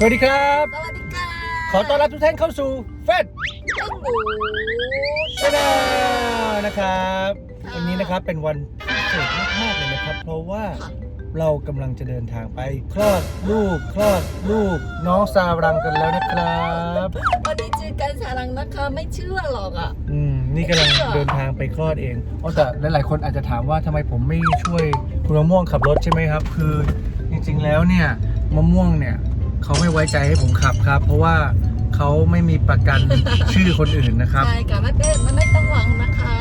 สวัสดีครับ สวัสดีค่ะขอต้อนรับทุกท่านเข้าสู่เฟดเต้นหมูชาแนลนะครับค่ะวันนี้นะครับเป็นวันพิเศษมากๆเลยนะครับ เพราะว่าค่ะเรากำลังจะเดินทางไป คลอดลูกคลอดลูกน้องซารังกันแล้วนะครับวันนี้เจอกันสารังนะคะไม่เชื่อหรอกอะ อืมนี่กำลังเดินทางไปคลอดเองอ๋อแต่หลายๆคนอาจจะถามว่าทำไมผมไม่ช่วยคุณมะม่วงขับรถใช่ไหมครับ คือจริงๆแล้วเนี่ยมะม่วงเนี่ย เขาไม่ไว้ใจให้ผมขับครับ เพราะว่าเขาไม่มีประกันชื่อคนอื่นนะครับ ใช่ค่ะไม่เป็นไม่ต้องหวังนะคะ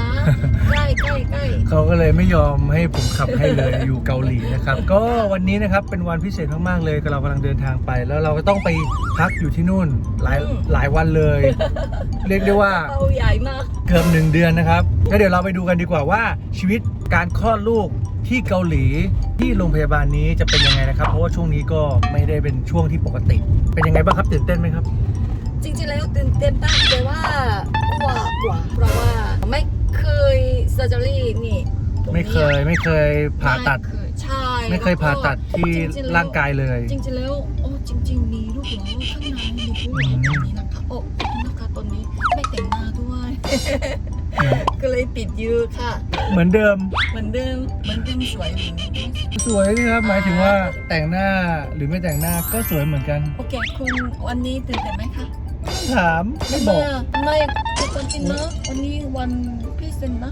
ใกล้ใกล้ใกล้เขาก็เลยไม่ยอมให้ผมขับให้เลยอยู่เกาหลีนะครับ ก็วันนี้นะครับเป็นวันพิเศษมากๆเลยเรากำลังเดินทางไป แล้วเราก็ต้องไปพักอยู่ที่นู่นหลายหลายวันเลย เรียกได้ว่าเป้าใหญ่มากเกือบหนึ่งเดือนนะครับแล้วเดี๋ยวเราไปดูกันดีกว่าว่าชีวิตการคลอดลูกที่เกาหลีที่โรงพยาบาลนี้จะเป็นยังไงนะครับ เพราะว่าช่วงนี้ก็ไม่ได้เป็นช่วงที่ปกติ เป็นยังไงบ้างครับตื่นเต้นไหมครับ จริงๆแล้วตื่นเต้นมากแต่ว่ากว่ากว่าเพราะว่าไม่เคยเซ อร์เจอรี่นี่ตรงนี้ไม่เคยไม่เคยผ่าตัดไม่เคยใช่ไม่เคยผ่าตัดที่จริๆแล้วร่างกายเลย จริงๆแล้วโอ้จริง ๆ มีลูกหลงข้างในมีลูกหลงตรงนี้นะคะโอ้นะคะตอนนี้ไม่แต่งหน้าด้วยก็เลยปิดอยูค่ะ เหมือนเดิม เหมือนเดิม เหมือนเดิมสวยเหมือนเดิมสวยนี่ครับ หมายถึงว่าแต่งหน้าหรือไม่แต่งหน้าก็สวยเหมือนกัน โอเค คุณวันนี้ตื่นเต้นไหมคะถามไม่บอก ไม่ทุกคนจริงนะวันนี้วันพิเศษนะ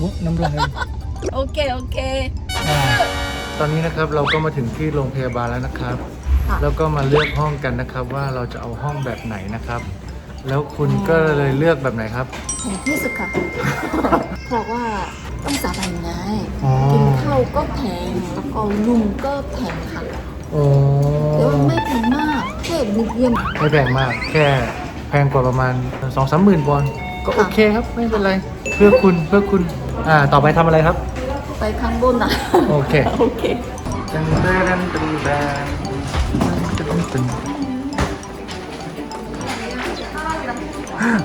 มุกน้ำลายโอเค โอเค อ่าตอนนี้นะครับเราก็มาถึงที่โรงพยาบาลแล้วนะครับ ค่ะ แล้วก็มาเลือกห้องกันนะครับ ว่าเราจะเอาห้องแบบไหนนะครับ แล้วคุณก็เลยเลือกแบบไหนครับแพงที่สุดค่ะเพราะว่าต้องสบายไงอ๋อ กินข้าวก็แพงแล้วก็ลุงก็แพงค่ะโอ้แต่ว่าไม่แพงมากแค่นิดเดียวไม่แพงมาก แค่แพงกว่าประมาณสองสามหมื่นวอนก็โอเคครับ ไม่เป็นไรเพื่อคุณเพื่อคุณ อ่า ต่อไปทำอะไรครับ ไปข้างบนนะโอเค โอเคตึงเต้นตึงแดงตึงตึง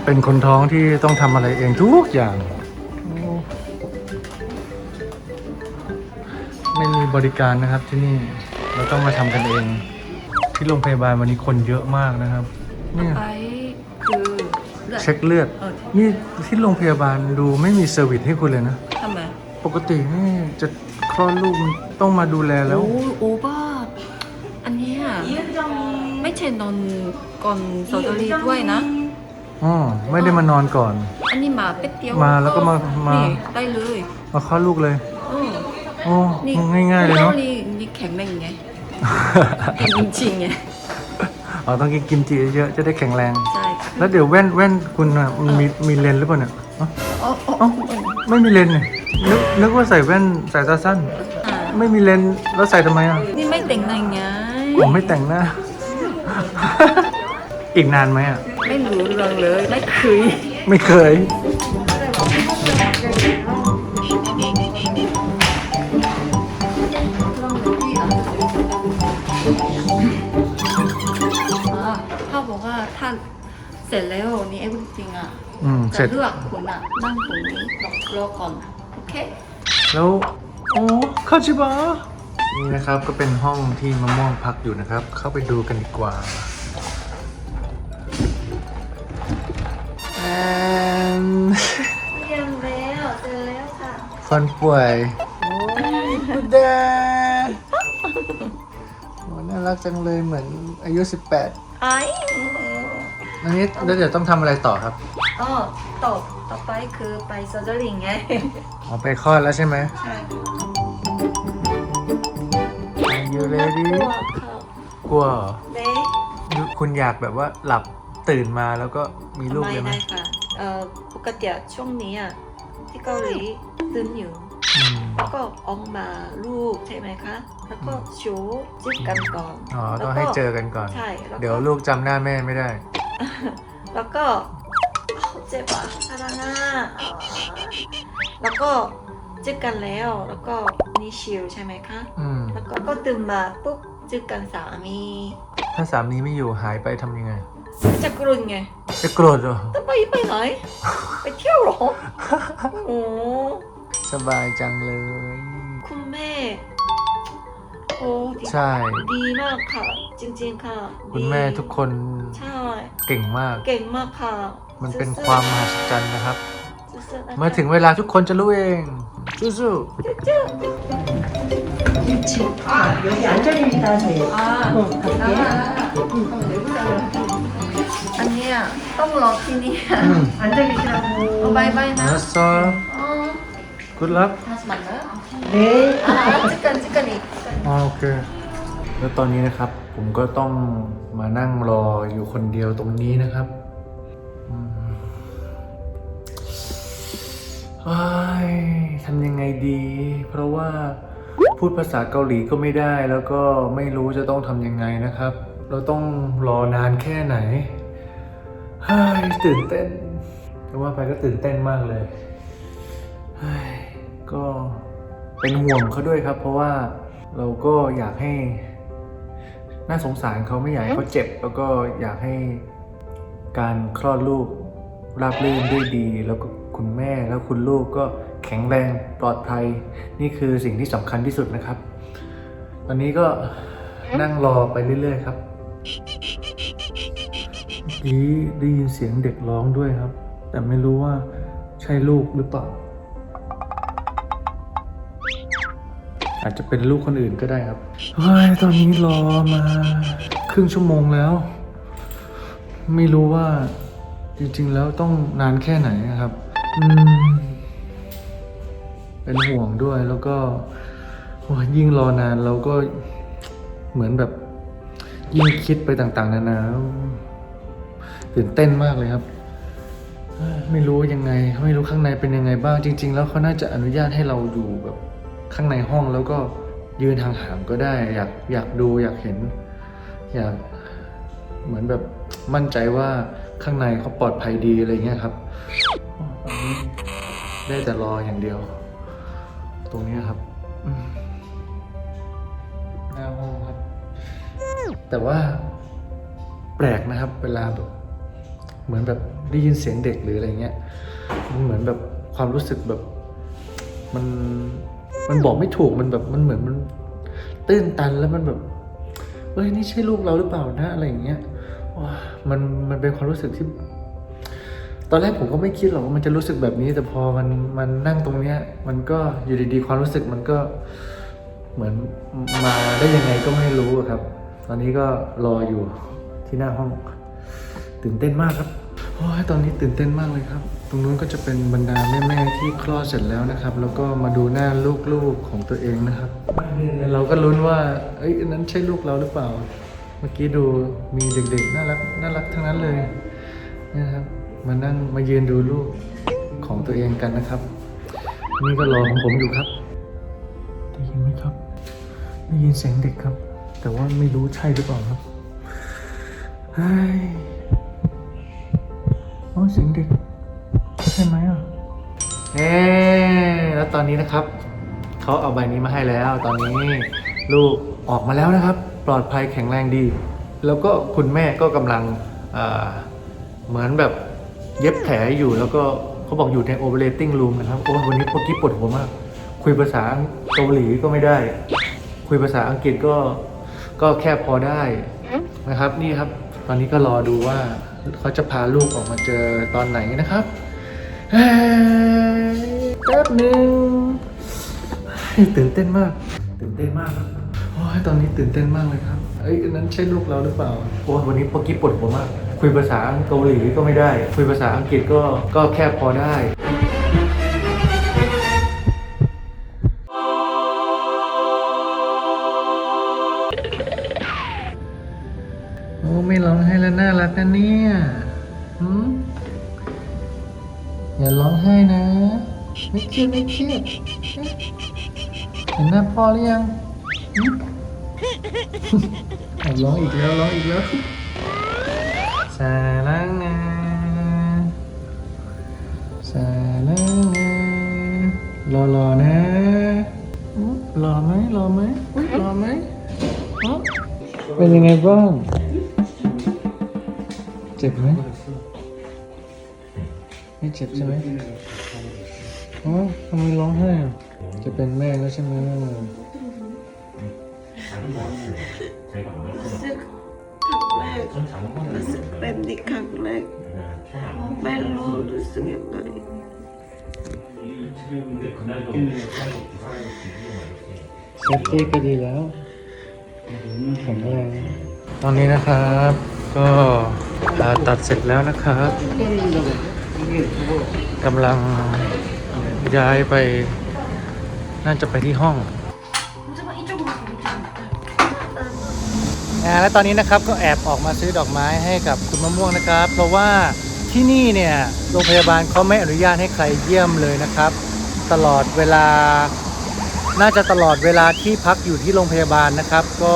เป็นคนท้องที่ต้องทำอะไรเองทุกอย่าง ไม่มีบริการนะครับที่นี่ เราต้องมาทำกันเอง ที่โรงพยาบาลวันนี้คนเยอะมากนะครับ เนี่ย ไปคือเลือด เช็คเลือด เออ นี่ที่โรงพยาบาลดูไม่มีเซอร์วิสให้คุณเลยนะ ทำไมปกตินี่จะคลอดลูกมันต้องมาดูแลแล้ว โอ้โอ้บ้าอันเนี้ยไม่ใช่นอนก่อนเซอร์เจอรี่ด้วยนะ อ๋อ ไม่ได้มานอนก่อน อันนี้มาเป็ดเดียวมาแล้วก็มามานี่ ได้เลยมาคลอดลูกเลย เออโอ้นี่ง่ายๆเลยเนาะกหลีนี่แข็งแรงไงกินจริงๆไง อ๋อต้องกินกิมจิเยอะๆจะได้แข็งแรง ใช่ค่ะ แล้วเดี๋ยวแว่นแว่นคุณอะมันมีมีเลนส์หรือเปล่าเนี่ยอ๋ออ๋ออ๋อเอ้าไม่มีเลนส์เนี่ยนึกนึกว่าใส่แว่นสายตาสั้นอ่าไม่มีเลนส์แล้วใส่ทำไมอะนี่ไม่แต่งหน้าไงผมไม่แต่งหน้า อีกนานไหมอะ ไม่รู้เรื่องเลย ไม่เคยไม่เคย ร็จแล้วนี่ everything อะอืมเสจะร็จ เลือกคุณอะนั่งตรงนี้รอรอก่อนโอเค แล้วโอ้เข้าชิบะนี่นะครับก็เป็นห้องที่มะม่วงพักอยู่นะครับ เข้าไปดูกันดีกว่าแอนเรียนแล้วเสร็จแล้วค่ะฟันป่วยโอ้ยกูแดโอ้น่ารักจังเลยเหมือนอายุ 18 ไอ้ อันนี้แล้วเดี๋ยวต้องทำอะไรต่อครับอ๋อต่อต่อไปคือไปเซอร์เจอรี่ไง อ๋อไปคลอดแล้วใช่ไหมใช่ Are you ready ตัวเขากลัวเหรอเล็กคุณอยากแบบว่าหลับตื่นมาแล้วก็มีลูกเลยไหมไม่ได้ค่ะเอ่อปกติช่วงนี้อะที่เกาหลีตื่นอยู่ อืมแล้วก็ออกมาลูกใช่ไหมคะ แล้วก็ชูจิบกันก่อนอ๋อแล้วต้องก็ให้เจอกันก่อน ใช่แล้วก็เดี๋ยวลูกจำหน้าแม่ไม่ได้ แล้วก็อ้าวเจ็บอะอะไรนะอ่าแล้วก็จิบกันแล้ว แล้วก็นี่ชิลใช่ไหมคะ อืม แล้วก็ก็ตื่นมาปุ๊บจิบกันสามีถ้าสามีไม่อยู่หายไปทำยังไง จะกรุนไงจะโกรธเหรอ จะไปไปไหน ไปเที่ยวเหรอ โอ้สบายจังเลย คุณแม่ โอ้ดี ใช่ ดีมากค่ะ จริงๆค่ะ คุณ ดี แม่ทุกคน ใช่ เก่งมาก เก่งมากค่ะ มันเป็น สู้ๆ ความมหัศจรรย์นะครับ สู้ๆนะคะ เมื่อถึงเวลาทุกคนจะรู้เองสู้ 안전이 따세요. 어, 갈게. อันเนี้ยต้องรอที่นี่ ๆอืม 앉아 계시라고. บายบายนะ นัสซอ อ๋อ good luck 다시 만나요? 네. 아, 찌깐, 찌깐이. อ๋อโอเค แล้วตอนนี้นะครับ ผมก็ต้องมานั่งรออยู่คนเดียวตรงนี้นะครับอืมเฮ้ยทำยังไงดี เพราะว่าพูดภาษาเกาหลีก็ไม่ได้แล้วก็ไม่รู้จะต้องทำยังไงนะครับ เราต้องรอนานแค่ไหนเฮ้ยตื่นเต้นแต่ว่าไปก็ตื่นเต้นมากเลยเฮ้ยก็เป็นห่วงเขาด้วยครับ เพราะว่า เราก็อยากให้ น่าสงสารเขาไม่อยากให้เขาเจ็บ แล้วก็อยากให้การคลอดลูกราบรื่นด้วยดี แล้วก็คุณแม่แล้วคุณลูกก็แข็งแรงปลอดภัย นี่คือสิ่งที่สำคัญที่สุดนะครับ ตอนนี้ก็นั่งรอไปเรื่อยๆครับเมื่อกี้ได้ยินเสียงเด็กร้องด้วยครับ แต่ไม่รู้ว่าใช่ลูกหรือเปล่า อาจจะเป็นลูกคนอื่นก็ได้ครับ เฮ้ย ตอนนี้รอมา ครึ่งชั่วโมงแล้ว ไม่รู้ว่าจริงๆแล้วต้องนานแค่ไหนนะครับ อืม เป็นห่วงด้วยแล้วก็ยยิ่งรอนานเราก็เหมือนแบบยิ่งคิดไปต่างๆ นานาตื่นเต้นมากเลยครับ ไม่รู้ยังไง ไม่รู้ข้างในเป็นยังไงบ้างจริง ๆ แล้วเขาน่าจะอนุญาตให้เราอยู่แบบ ข้างในห้องแล้วก็ยืนห่างๆก็ได้ อยากอยากดูอยากเห็น อยากเหมือนแบบมั่นใจว่าข้างในเขาปลอดภัยดีอะไรเงี้ยครับตอนนี้ได้แต่รออย่างเดียว ตรงนี้ครับหน้าห้องครับ แต่ว่าแปลกนะครับ เวลาแบบเหมือนแบบได้ยินเสียงเด็กหรืออะไรเงี้ยมันเหมือนแบบความรู้สึกแบบมัน มันบอกไม่ถูกมันแบบมันเหมือนมันตื้นตันแล้วมันแบบเอ้ยนี่ใช่ลูกเราหรือเปล่านะอะไรอย่างเงี้ยว้ามันมันเป็นความรู้สึกที่ ตอนแรกผมก็ไม่คิดหรอกว่ามันจะรู้สึกแบบนี้ แต่พอมันมันนั่งตรงเนี้ย มันก็อยู่ดีๆ ความรู้สึกมันก็เหมือนมาได้ยังไงก็ไม่รู้ครับ ตอนนี้ก็รออยู่ที่หน้าห้อง ตื่นเต้นมากครับ โอ้ยตอนนี้ตื่นเต้นมากเลยครับ ตรงนู้นก็จะเป็นบรรดาแม่ๆที่คลอดเสร็จแล้วนะครับ แล้วก็มาดูหน้าลูกๆของตัวเองนะครับ เราก็ลุ้นว่า เอ้ยนั้นใช่ลูกเราหรือเปล่า เมื่อกี้ดูมีเด็กๆน่ารักน่ารักทั้งนั้นเลยนะครับ มานั่งมายืนดูลูกของตัวเองกันนะครับ นี่ก็รอของผมอยู่ครับได้ยินไหมครับได้ยินเสียงเด็กครับ แต่ว่าไม่รู้ใช่หรือเปล่าครับเฮ้ อ๋อเสียงเด็ก ใช่ไหมอะ เอ๊แล้วตอนนี้นะครับ เขาเอาใบนี้มาให้แล้ว ตอนนี้ลูกออกมาแล้วนะครับ ปลอดภัยแข็งแรงดี แล้วก็คุณแม่ก็กำลังเหมือนแบบเย็บแผลอยู่แล้วก็เขาบอกอยู่ใน operating room นะครับ โอ้วันนี้พวกกี้ปวดหัวมาก คุยภาษาเกาหลีก็ไม่ได้ คุยภาษาอังกฤษก็ก็แค่พอได้นะครับ นี่ครับ ตอนนี้ก็รอดูว่า เขาจะพาลูกออกมาเจอตอนไหนนะครับเฮ้ยแป๊บหนึ่งตื่นเต้นมาก ตื่นเต้นมากครับโอ้ยตอนนี้ตื่นเต้นมากเลยครับ เอ้ยอันนั้นใช่ลูกเราหรือเปล่าโอ้ยวันนี้พวกกี้ปวดหัวมาก คุยภาษาเกาหลีก็ไม่ได้ คุยภาษาอังกฤษก็ก็แค่พอได้ รักนะเนี่ยหืมอย่าร้องไห้นะ ไม่เครียดไม่เครียดเห็นหน้าพ่อหรือยังร้องอีกแล้วร้องอีกแล้วสาลังงาสาลังงารอรอนะรอไหมรอไหมรอไหมเป็นยังไงบ้าง จ็บไหมไม่เจ็บใช่ไหมอ๋อทำไมร้องไห้อะจะเป็นแม่แล้วใช่ไหมรู้สึกครั้งแรกรู้สึกเป็นอีกครั้งแรกไม่รู้รู้สึกยังไงเซฟตี้ก็ดีแล้วแข็งแรงตอนนี้นะครับ ก็ ผ่าตัดเสร็จแล้วนะครับกำลังย้ายไป น่าจะไปที่ห้องอ่าและตอนนี้นะครับก็แอบออกมาซื้อดอกไม้ให้กับคุณมะม่วงนะครับ เพราะว่าที่นี่เนี่ยโรงพยาบาลเขาไม่อนุญาตให้ใครเยี่ยมเลยนะครับ ตลอดเวลา น่าจะตลอดเวลาที่พักอยู่ที่โรงพยาบาลนะครับ ก็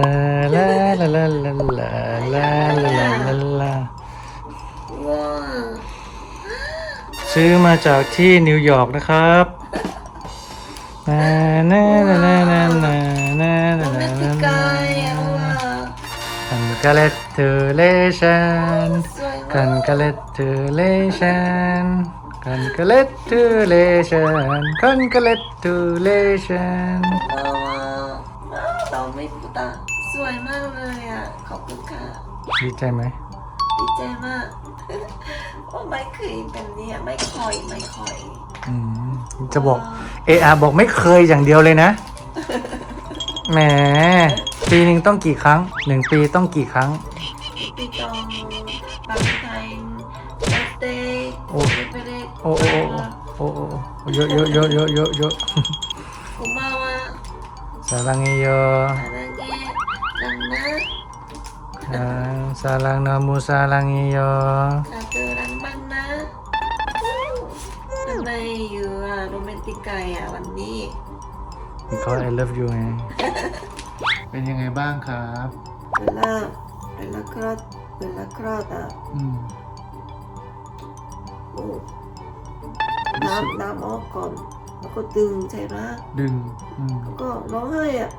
ลาลาลาลาลาลาลาลาลาลาลาลาลาลาลาลาลาว้าซื้อมาจากที่นิวยอร์กนะครับนานานานานานานาโรนาแนตินานาคันกาเลตเทเลชันคันกกาเลตเทเลชันคันกาเลตเทเลชันคันกาเลตเทเลชัน ดีใจไหมดีใจมากโอ้ไม่เคยเป็นเนี่ยไม่คอยไม่คอยอืมจะบอกเออาบอกไม่เคยอย่างเดียวเลยนะแหมปีหนึ่งต้องกี่ครั้งหนึ่งปีต้องกี่ครั้งพี่ตองบางไทน์เบสเดย์โอ้เบเดย์โอ้โอ้โอ้โอ้โอ้เยอะเยอะเยอะเยอะเยอะเยอะกุมาว่าสารังเยอะ อ่าสารังนามูสารังเยอะกาเจอรังบ้างนะทำไมอยู่อะโรแมนติกไกอะวันนี้ because I love you ไง เป็นยังไงบ้างครับเวลาเวลาคลอดเวลาคลอดอะอืมโอ้น้ำน้ำออกก่อนแล้วก็ดึงใช่ไหมดึง อืม แล้วก็ร้องไห้อะ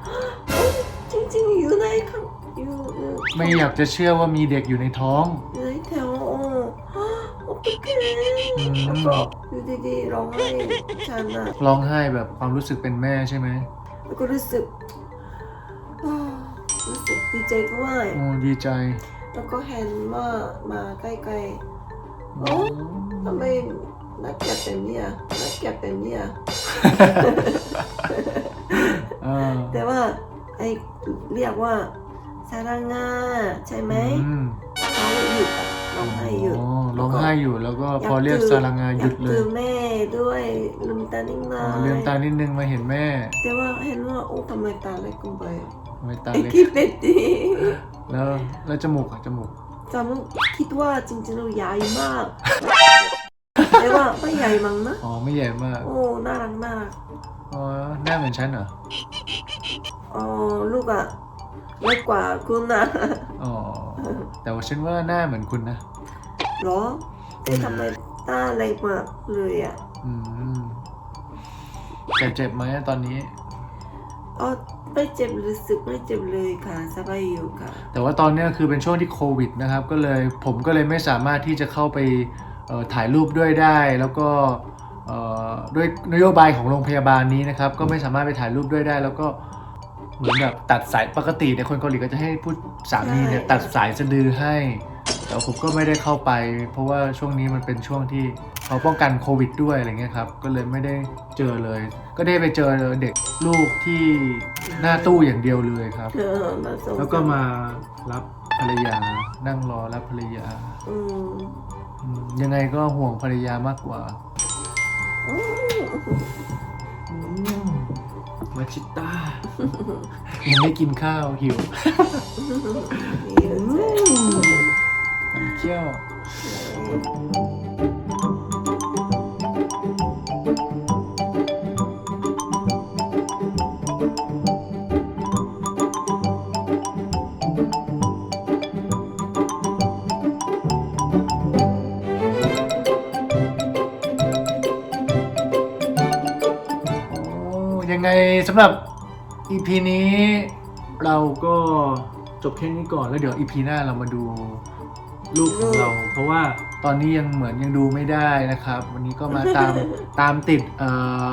โอ้จริงๆอยู่ในข้าง อยู่อยู่ไม่อยากจะเชื่อว่ามีเด็กอยู่ในท้องอยู่ในแถวโอ้โอ้ปเคอืมแล้วก็อยู่ดีๆร้องไห้ฉันอะร้องไห้แบบความรู้สึกเป็นแม่ใช่ไหมแล้วก็รู้สึกอ้าวรู้สึกดีใจด้วยโอ้ดีใจแล้วก็เห็นว่ามาใกล้ๆโอ้ทำไมนักเก็บเป็นเนี่ยนักเก็บเป็นเนี่ย เออแต่ว่าไอเรียกว่า สารางาใช่ไหมอืมเขาหยุดอะร้องไห้หยุด อ๋อร้องไห้อยู่แล้วก็พอเรียกจอสารางาหยุดเลอยากจอแม่ด้วยลืมตานิ่งหน่อ๋ออยลืมตานิดนึงมาเห็นแม่แต่ว่าเห็นว่าโอ้ทำไมตาเล็กเกินไปอะไม่ตาไอ้เล็กที่เป็ดดีแล้ว แล้วจมูกอะจมูก จำต้องคิดว่าจริงๆเราใหญ่มาก แต่ว่าไม่ใหญ่มั้งนะ อ๋อไม่ใหญ่มากโอ้น่ารักน่ารักอ๋อหน้าเหมือนฉันเหรอ อ๋อลูกอะ เล็กกว่าคุณนะอ๋อ แต่ว่าฉันว่าหน้าเหมือนคุณนะเหรอแต่ทำไมตาเล็กมากเลยอะอืมแต่เจ็บไหมอะตอนนี้อ๋อไม่เจ็บรู้สึกไม่เจ็บเลยค่ะสบายอยู่ค่ะ แต่ว่าตอนเนี้ยคือเป็นช่วงที่โควิดนะครับ ก็เลยผมก็เลยไม่สามารถที่จะเข้าไปเอ่อถ่ายรูปด้วยได้ แล้วก็เอ่อด้วยนโยบายของโรงพยาบาลนี้นะครับ ก็ไม่สามารถไปถ่ายรูปด้วยได้ แล้วก็ เหมือนแบบตัดสายปกติเนี่ยคนเกาหลีก็จะให้ผู้สามีเนี่ยใช่ตัดสายสะดือให้ แต่ผมก็ไม่ได้เข้าไป เพราะว่าช่วงนี้มันเป็นช่วงที่เขาป้องกันโควิดด้วยอะไรเงี้ยครับก็เลยไม่ได้เจอเลย ก็ได้ไปเจอเด็กลูกที่หน้าตู้อย่างเดียวเลยครับ เออมาส่งแล้วก็มารับภรรยานั่งรอรับภรรยาอืมอืมยังไงก็ห่วงภรรยามากกว่า อืมมาชิต้ายังไม่กินข้าวหิวดีเลยน้ำเคี่ยวสำหรับ EP นี้เราก็จบแค่นี้ก่อนแล้วเดี๋ยว EP หน้าเรามาดูลูกของเรา เพราะว่าตอนนี้ยังเหมือนยังดูไม่ได้นะครับ วันนี้ก็มาตาม ตามติดเอ่อ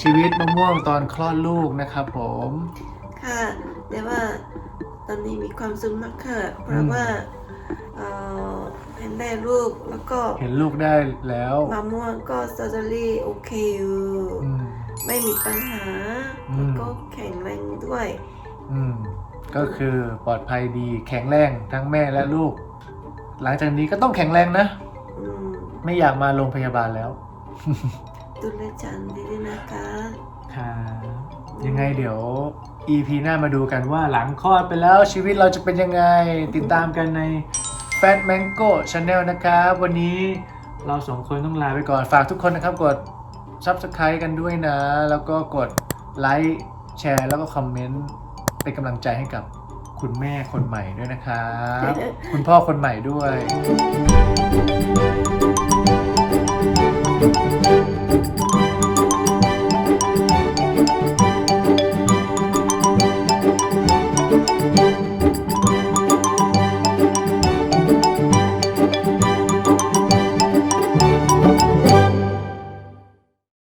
ชีวิตมะม่วงตอนคลอดลูกนะครับผมค่ะแต่ว่าตอนนี้มีความสุขมากค่ะ เพราะว่าเอ่อ เห็นได้รูปแล้วก็เห็นลูกได้แล้วมะม่วงก็สตรอเบอรี่โอเคอยู่ อืม ไม่มีปัญหา อืม แล้วก็แข็งแรงด้วย อืม ก็คือปลอดภัยดีแข็งแรงทั้งแม่และลูก หลังจากนี้ก็ต้องแข็งแรงนะ อืมไม่อยากมาโรงพยาบาลแล้ว ดูแลจันดีๆนะคะ ครับยังไงเดี๋ยว EP หน้ามาดูกันว่าหลังคลอดไปแล้วชีวิตเราจะเป็นยังไง ติดตามกันใน Fat Mango Channel นะครับ วันนี้เราสองคนต้องลาไปก่อนฝากทุกคนนะครับกด Subscribe กันด้วยนะ แล้วก็กดไลค์แชร์แล้วก็คอมเมนต์เป็นกำลังใจให้กับคุณแม่คนใหม่ด้วยนะครับ คุณพ่อคนใหม่ด้วย